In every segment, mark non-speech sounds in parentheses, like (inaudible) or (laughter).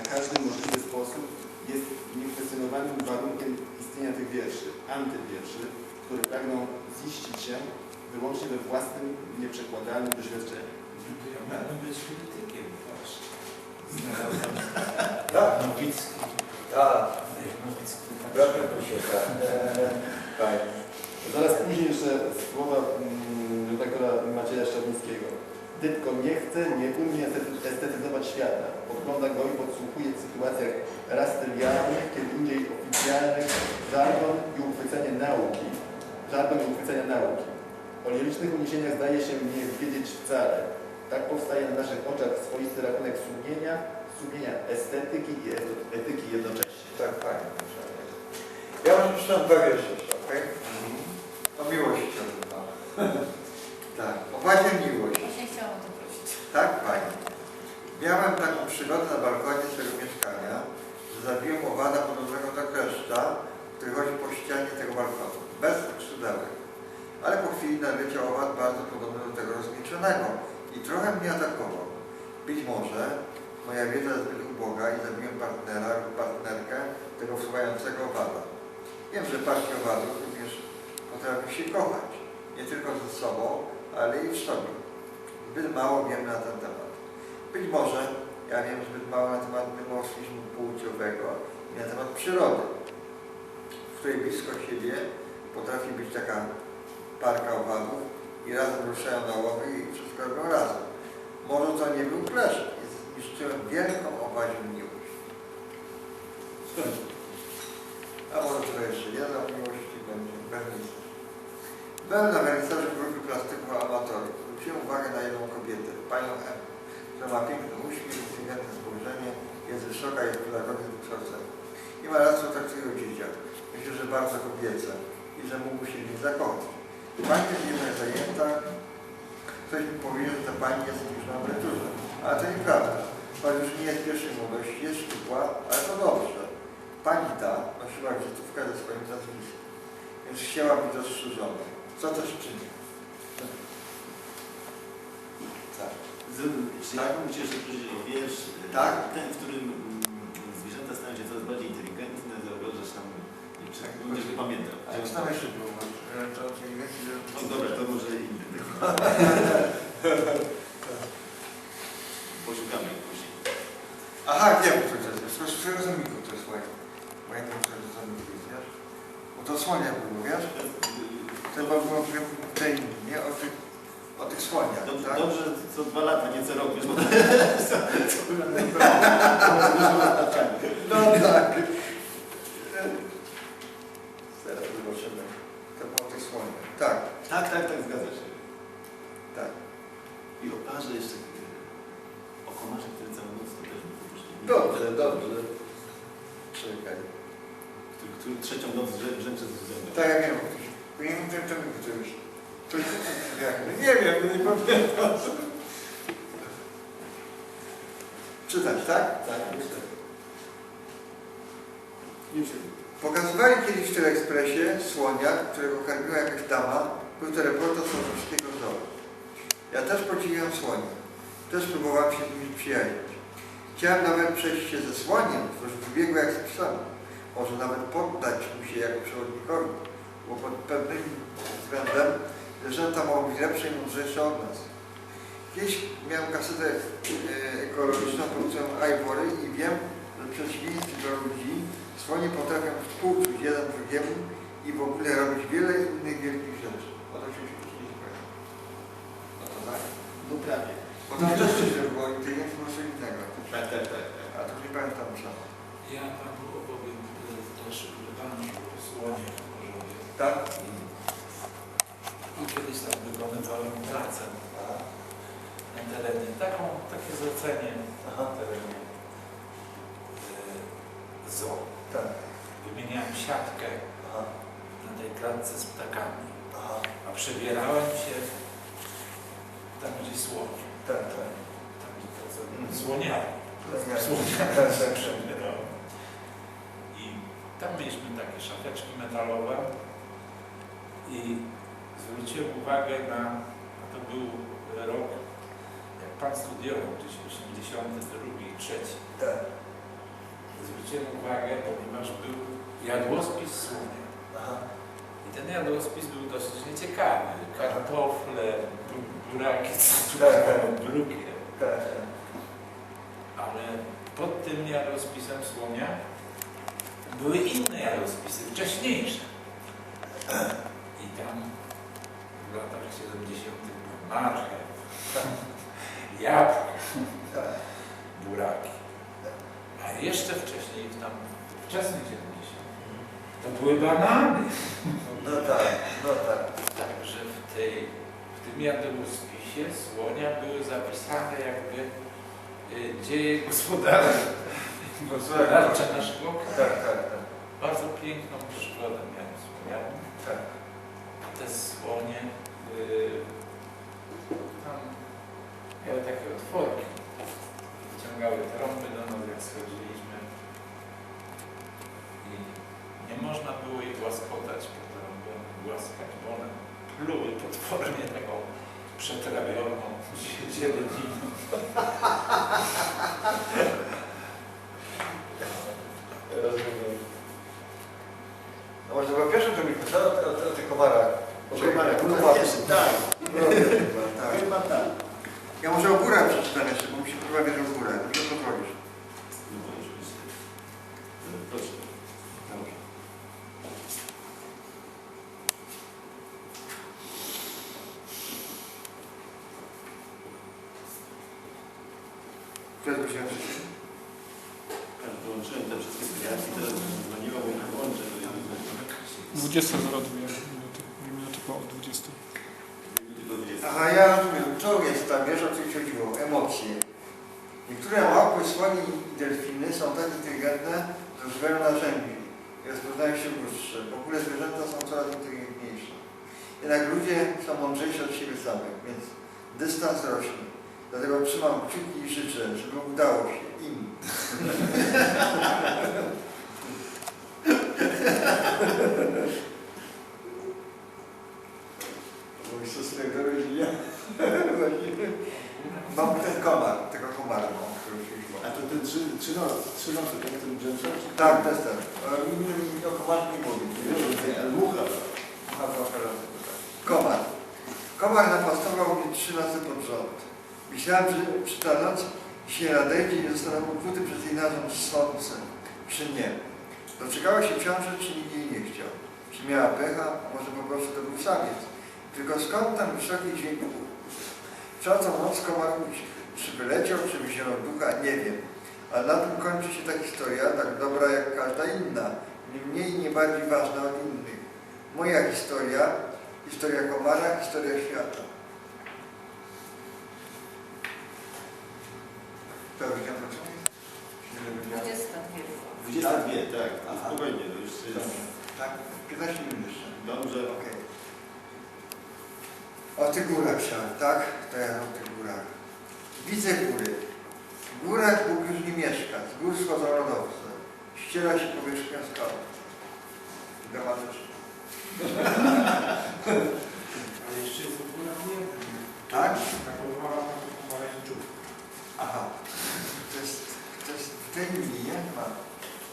na każdy możliwy sposób jest niekwestionowanym warunkiem istnienia tych wierszy, antywierszy, które pragną ziścić się wyłącznie we własnym, nieprzekładalnym doświadczeniu. Ja miałem być krytykiem właśnie. Znalazłem Tak, Nowicki. tak. Nowicki tak tak. Zaraz później jeszcze słowa mm, redaktora Macieja Szczawińskiego. Dytko nie chce, nie umie estety- estetyzować świata. Podgląda go i podsłuchuje w sytuacjach rastyliarnych, kiedy indziej oficjalnych, żargon i uchwycenie nauki. Żargon i uchwycenie nauki. O licznych uniesieniach zdaje się nie wiedzieć wcale. Tak powstaje na naszych oczach swoisty rachunek sumienia, sumienia estetyki i ety- etyki jednocześnie. Tak, fajnie. Ja może przeczytam dwa wiersze okej? O miłości odbywa. (laughs) Tak, o Panie miłość. Właśnie chciałam o to prosić. Tak, Pani. Przygodę na balkonie swojego mieszkania, że zabiłem owada podobnego do kleszcza, który chodzi po ścianie tego balkonu, bez skrzydełek. Ale po chwili naleciał owad bardzo podobny do tego rozmieczonego i trochę mnie atakował. Być może moja wiedza jest zbyt uboga i zabiłem partnera lub partnerkę tego wsuwającego owada. Wiem, że parki owadów również potrafią się kochać, nie tylko ze sobą, ale i w sobie. Zbyt mało wiem na ten temat. Być może ja wiem zbyt mało na temat dymorfizmu płciowego i na temat przyrody, w której blisko siebie potrafi być taka parka owadów i razem ruszają na łowy i wszystko robią razem. Może to nie był kleszcz i zniszczyłem wielką owadzią miłość. A może to jeszcze jedna o miłości będzie wernisaż. Byłem na wernisażu grupy plastyków amatorów. Zwróciłem uwagę na jedną kobietę, panią M, piękny uśmiech, inteligentne spojrzenie, jest wysoka, jest pedagogiem wykształcenia. Nie ma raz, co traktuje o dzieciach. Myślę, że bardzo kobiece i że mógłby się w niej zakochać. Pani jest jednak zajęta. Ktoś mi powiedział, że ta pani jest już na emeryturze. Ale to nieprawda. Pani już nie jest pierwszej młodości, jest szczupła, ale to dobrze. Pani ta nosiła wizytówkę ze swoim nazwiskiem, więc chciała być dostrzeżona. Co też czyni. Tak. Jeszcze prosić o wiersz? Tak. Ten, w którym mm, zwierzęta stają się coraz bardziej inteligentne, zauważasz tam, Tak. będziesz go pamiętał. A jak tam jeszcze było? Że to że... No dobra, to może inny. Poszukamy go później. Aha, wiem, co to jest. To jest z rozumiku, to jest moje. Moje to jest rozumiku, wiesz? Bo to słonia było, wiesz? To chyba było w tej, nie? O tych, o tych słoniach, Dobrze, tak? dobrze co dwa lata, nie co rok, wiesz, bo to No tak. Teraz zobaczymy. To o tych słoniach. Tak, Tak, tak, tak, zgadza się. tak. I o parze jeszcze, e, o komarze, który całą noc to też mi poproszę. Dobrze, dobrze. Czekaj. Który, który trzecią noc brzęczy z zębem. Tak, ja wiem. Nie wiem, czym to mi to już. Nie wiem, no nie pamiętam. Czytać, tak? Tak, myślę. Pokazywali kiedyś w Teleekspresie słonia, którego karmiła jakaś dama. Był to reportaż Warszawskiego Zoo. Ja też podziwiam słonia. Też próbowałem się z nimi przyjaźnić. Chciałem nawet przejść się ze słoniem, którzy wybiegły jak z psem. Może nawet poddać mu się jako przewodnikowi, bo pod pewnym względem zwierzęta mogą być lepsze i mądrzejsze od nas. Kiedyś miałem kasetę e, ekologiczną tytułem Ivory i wiem, że w przeciwieństwie do ludzi słonie potrafią współczuć jeden drugiemu i w ogóle robić wiele innych wielkich rzeczy. O to się już nie powiem. No to tak. No prawie. Bo tam też coś było inteligencji było co innego. Tak, tak, tak. A to nie pamiętam co. Ja panu opowiem też o słonie w Chorzowie. Tak? I kiedyś tam wykonywałem pracę na terenie. Taką, zlecenie na terenie e, zoo. Tak. Wymieniałem siatkę Aha. na tej klatce z ptakami, Aha. a przebierałem się tam gdzie słonie. Tak, tak. Tam gdzie to co słoniami. Tak, Słoniami tak, tak. przebierałem. I tam mieliśmy takie szafeczki metalowe i zwróciłem uwagę na, to był rok, Pan studiował, gdzieś 82 i 3. Tak. zwróciłem uwagę, ponieważ był jadłospis słonia. Aha. I ten jadłospis był dosyć nieciekawy. Kartofle, bu- buraki, cukrową, brukie. Tak. Ale pod tym jadłospisem słonia były inne jadłospisy, wcześniejsze. I tam w latach 70. był marchew, jabłko, (laughs) Tak. buraki. A jeszcze wcześniej, w tam wczesnych 70. to były banany. No tak, no tak. Także w, tej, w tym jadłospisie słonia były zapisane jakby y, dzieje gospodarcze, (laughs) gospodarcze naszego Tak, kraju. tak, tak. Bardzo piękną przygodę miałem z słoniami. tak. Te słonie y, tam miały takie otworki. Wyciągały trąby do nas, jak schodziliśmy. I nie można było ich łaskotać po trąbę, głaskać, bo one pluły potwornie taką przetrawioną (laughs) zieleniną. Rozumiem. No może po pierwsze to mi o, o, o tych komarach. O komarach, no pierwszy, tak. chyba, tak. Chyba tak. Ja może o górach przeczytam jeszcze, bo mi się chyba wierzy o górę. Dobrze pozwolisz. No to oczywiście. E, Proszę. Dobrze. Przez się Ja Wyłączyłem te wszystkie serialki, teraz dzwoniło, bo ich włączę. 20.02 minuty, minuty po 20. Tylko 20. Aha, ja rozumiem. To jest tam, wiesz o co chodziło? Emocje. Niektóre małpy, słoni i delfiny są tak inteligentne, że używają narzędzi i rozpoznają się lustrze. W ogóle zwierzęta są coraz inteligentniejsze. Jednak ludzie są mądrzejsi od siebie samych, więc dystans rośnie. Dlatego trzymam kciuki i życzę, żeby udało się im. (laughs) Mój stosunek do rodziny. Właściwie Mam ten komar, tego komara mam, który się już A to te trzy, trzy nocy, trzy nocy, tak? Ten brzęcza? Tak, to jest ten. Ale mi mi o komarze nie mówi. Ale mucha. Aha, trochę razy, tak. Komar. Komar napastował mnie trzy noce pod rząd. Myślałem, że się nadejdzie i zostanę ukłuty przez jej nazwą słońce. Przy nie. Doczekała się książę, czy nikt jej nie chciał. Czy miała pecha, a może po prostu to był samiec. Tylko skąd tam wysoki dźwięk Trzecą noc komar. Czy wyleciał, czy wziął ducha, nie wiem. A na tym kończy się ta historia, tak dobra jak każda inna. Nie mniej nie bardziej ważna od innych. Moja historia, historia komara, historia świata. To wrócę? Nie wiem, jak- 22, tak. Aha. Spokojnie, to już jest. Tak, 15 minut jeszcze. Dobrze. Okej. O tych górach chciałem, tak? To ja o tych górach. Widzę góry. W górach Bóg już nie mieszka. Z gór schodzą lodowce. Ściera się powierzchnia skał. Dramatyczne. (laughs) Ale jeszcze jest w ogóle nie Tak? Taką małą pomarańczówkę, Aha. To jest, to nie? Ma.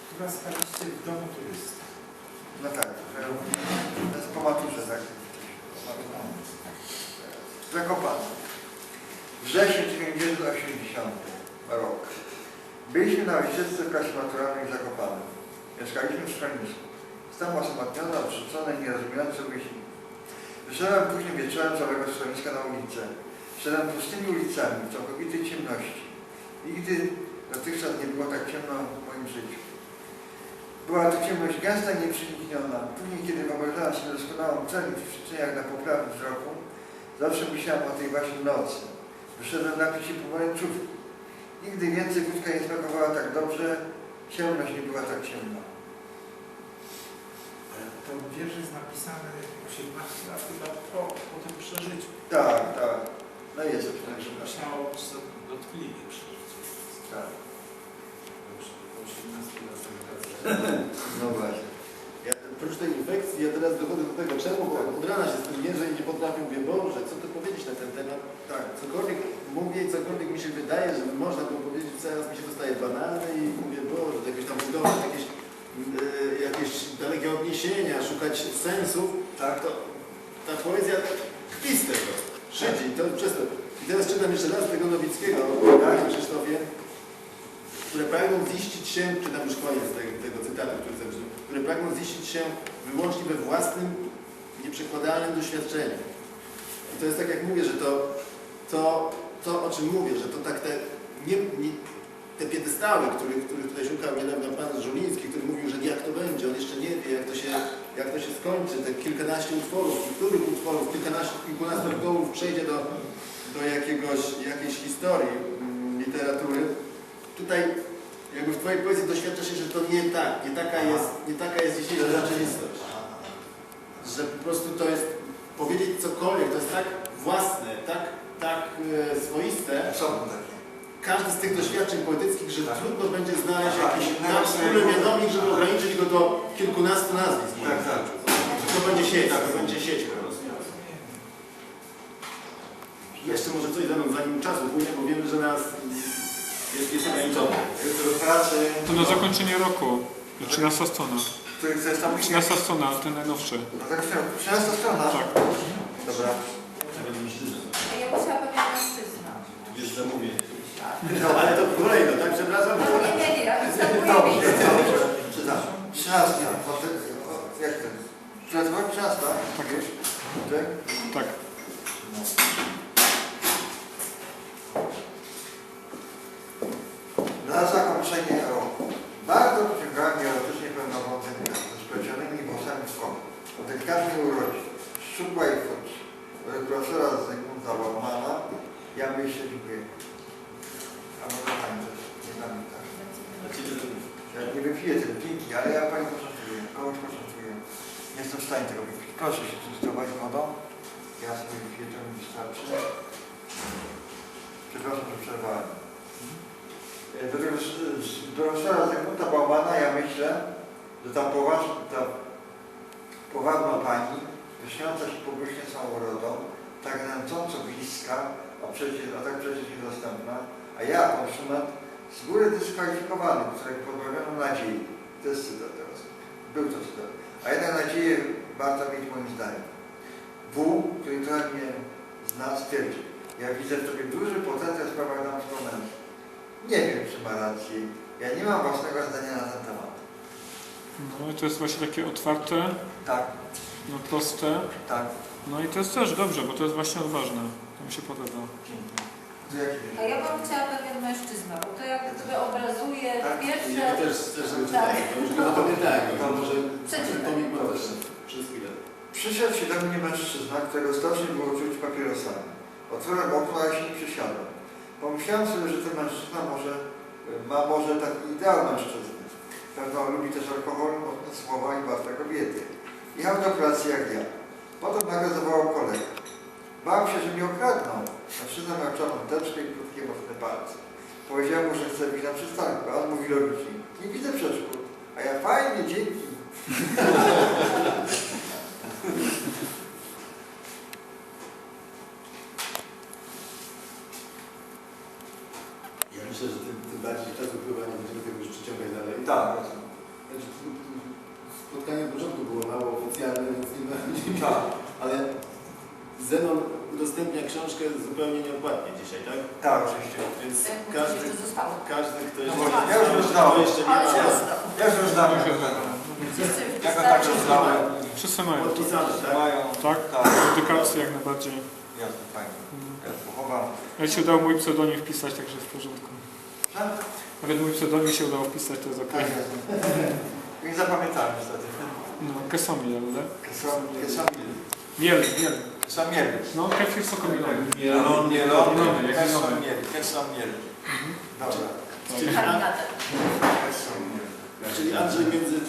która staliście w domu turysty. No tak. To jest po maturze, tak? Zakopane. Wrzesień 1980 rok. Byliśmy na ojczyzny w klasie maturalnej w Zakopanem. Mieszkaliśmy w szkolnictwie. Stam osamotniony, odrzucony, nierozumiejący myśli. Wyszedłem późnym wieczorem całego schroniska na ulicę. Szedłem pustymi ulicami, całkowitej ciemności. Nigdy dotychczas nie było tak ciemno w moim życiu. Była to ciemność gęsta i nieprzenikniona. Później, kiedy wyobrażałem sobie doskonałą cel w przyczynach na poprawę wzroku, zawsze myślałem o tej właśnie nocy. Wyszedłem napić się pomarańczówki. Nigdy więcej wódka nie smakowała tak dobrze, ciemność nie była tak ciemna. To wiersz jest napisany 18 lat chyba po, po tym przeżyciu. Tak, tak. No jest Także być to dotkliwie przeżycie. Tak. No właśnie. Ja, oprócz tej infekcji, ja teraz dochodzę do tego czemu, bo od rana się z tym mierzę i nie potrafię, mówię, Boże, co tu powiedzieć na ten temat? Tak. Cokolwiek mówię i cokolwiek mi się wydaje, że można było powiedzieć, cały raz mi się dostaje banany i mówię, Boże, to jakieś tam budowy, jakieś, yy, jakieś dalekie odniesienia, szukać sensów, tak. to ta poezja tkwi z tego, szydzi, to przez to. I teraz czytam jeszcze raz tego Nowickiego, tak, Krzysztofie które pragną ziścić się, czytam już koniec tego, tego cytatu, który zabrzmiał, które pragną ziścić się wyłącznie we własnym, nieprzekładalnym doświadczeniu. I to jest tak jak mówię, że to, to, to o czym mówię, że to tak te, nie, nie, te piedestały, których, których tutaj szukał niedawno pan Żuliński, który mówił, że jak to będzie, on jeszcze nie wie, jak to się, jak to się skończy, te kilkanaście utworów, których utworów, kilkanaście, kilkunastu utworów przejdzie do, do jakiegoś, jakiejś historii mm, literatury. Tutaj jakby w Twojej poezji doświadcza się, że to nie tak, nie taka jest, nie taka jest dzisiejsza rzeczywistość. Że po prostu to jest, powiedzieć cokolwiek, to jest tak własne, tak, tak e, swoiste, każdy z tych doświadczeń poetyckich, że Tak. trudno będzie znaleźć Tak, jakiś tak wspólny mianownik, żeby ograniczyć go do kilkunastu nazwisk. Tak, tak. To będzie sieć, to będzie sieć po prostu. Jeszcze może coś za mną, zanim czas upłynie, bo wiemy, że nas jest, jest pracy, To na zakończenie roku. 13 strona. który chcesz tam 13 strona, ten najnowszy. No tak, 13 strona. Tak. Dobra. A ja musiała pewien mężczyzna. Jest zamówienie. No, ale to kolejno, tak? Przepraszam. No nie, nie, nie, ja występuję Dobrze. Czytam. 13. O, ty, o, jak ten? 13? 13? Tak. Tak? Tak. Na zakończenie roku. Bardzo pociągała mnie erotycznie pewna blondynka ze splecionymi włosami w urodzie. Szczupła i fuć. Według profesora Zygmunta Baumana ja myślę, dziękuję. A może pani też nie pamięta. Ja nie wypiję tej pinki, ale ja Panią poczęstuję. Kogoś poczęstuję. Nie jestem w stanie tego wypić. Proszę się częstować wodą. Ja sobie wypiję, to mi wystarczy. Przepraszam, że przerwałem. E, Według s- s- profesora Zygmunta Baumana ja myślę, że ta poważna, ta poważna pani, wyśniąca się publicznie całą urodą, tak nęcąco bliska, a, przecież, a tak przecież niedostępna, a ja, konsument, z góry dyskwalifikowany, którego pozbawiono nadziei. To jest cytat teraz. Był to cytat. A jednak nadzieję warto mieć moim zdaniem. W, który trochę mnie zna, stwierdzi. Ja widzę w tobie duży potencjał w sprawach damsko-męskich. Nie wiem, czy ma rację. Ja nie mam własnego zdania na ten temat. No i to jest właśnie takie otwarte, Tak, no proste. tak. No i to jest też dobrze, bo to jest właśnie odważne. To mi się podoba. A ja bym chciała pewien mężczyzna, bo to jak gdyby obrazuje Tak, pierwsze... Ja też, też żeby Tak. bo już zapamiętałem. To może też przez chwilę. Przyszedł się do mnie mężczyzna, którego strasznie było czuć papierosami. Otworzyłem okno, ale się nie przesiadłem. Pomyślałem sobie, że ten mężczyzna może, ma może taki ideał mężczyzny. Pewno lubi też alkohol, mocne słowa i łatwe kobiety. Jechał do pracy jak ja. Potem nagle zawołał kolegę. Bałem się, że mnie okradną. Mężczyzna miał czarną teczkę i krótkie, mocne palce. Powiedziałem mu, że chce być na przystanku, a on mówi logicznie. Nie widzę przeszkód. A ja fajnie, dzięki. (laughs) myślę, że tym, tym bardziej czas upływa, nie będziemy tego już przyciągać dalej. Tak. Znaczy, spotkanie od początku było mało oficjalne, więc nie nie Tak. ale Zenon udostępnia książkę zupełnie nieodpłatnie dzisiaj, tak? Tak, oczywiście. Więc Tak, każdy, każdy, kto jeszcze, No właśnie, ja już rozdałem. się. Ja już rozdałem Ja. Wszyscy już Ja go dostali. tak rozdałem. Wszyscy mają. podpisane, tak? Mają. Tak? Tak. Dedykacje jak najbardziej. Jasne, fajnie. Ja to pochowam. Ja ci udało mój pseudonim wpisać, także jest w porządku. Tak? Nawet mój pseudonim się udało wpisać, to jest Tak, okej. jasne. (laughs) Nie zapamiętałem niestety. No, Kesomil, ale? Kesamil. Miel, miel. Kesamiel. No, kefir sokomilowy. Mielon, mielon. Mielony, jak mielony. Kesamiel. Kesamiel. Dobra. Karminatem. Kesamiel. Czyli Andrzej między